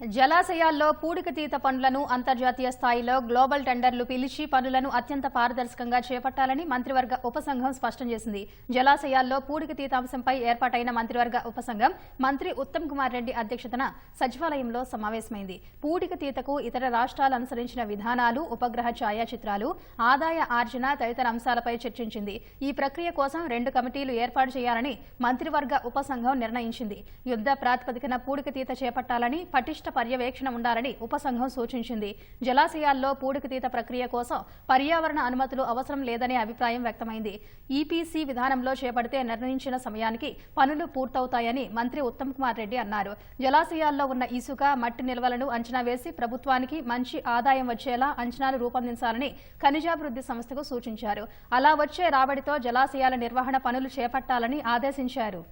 జలాశయాల్లో పూడికతీత పనులను అంతర్జాతీయ స్థాయిలో గ్లోబల్ టెండర్లు పిలిచి పనులను అత్యంత పారదర్శకంగా చేపట్టాలని మంత్రివర్గ ఉపసంఘం స్పష్టం చేసింది. జలాశయాల్లో పూడికతీత అంశంపై ఏర్పాటైన మంత్రివర్గ ఉపసంఘం మంత్రి ఉత్తమ్ కుమార్ రెడ్డి అధ్యక్షతన సచివాలయంలో సమావేశమైంది. పూడికతీతకు ఇతర రాష్ట్రాలు అనుసరించిన విధానాలు ఉపగ్రహ ఛాయాచిత్రాలు ఆదాయ ఆర్జన తదితర అంశాలపై చర్చించింది. ఈ ప్రక్రియ కోసం రెండు కమిటీలు ఏర్పాటు చేయాలని మంత్రివర్గ ఉపసంఘం నిర్ణయించింది. యుద్ధ ప్రాతిపదికన పూడికతీత చేపట్టాలని పటిష్ట పర్యవేక్షణ ఉండాలని ఉపసంఘం సూచించింది. జలాశయాల్లో పూడికతీత ప్రక్రియ కోసం పర్యావరణ అనుమతులు అవసరం లేదనే అభిప్రాయం వ్యక్తమైంది. ఈపీసీ విధానంలో చేపడితే నిర్ణయించిన సమయానికి పనులు పూర్తవుతాయని మంత్రి ఉత్తమ్ కుమార్ రెడ్డి అన్నారు. జలాశయాల్లో ఉన్న ఇసుక మట్టి నిల్వలను అంచనా వేసి ప్రభుత్వానికి మంచి ఆదాయం వచ్చేలా అంచనాలు రూపొందించాలని ఖనిజాభివృద్ధి సంస్థకు సూచించారు. అలా వచ్చే రాబడితో జలాశయాల నిర్వహణ పనులు చేపట్టాలని ఆదేశించారు.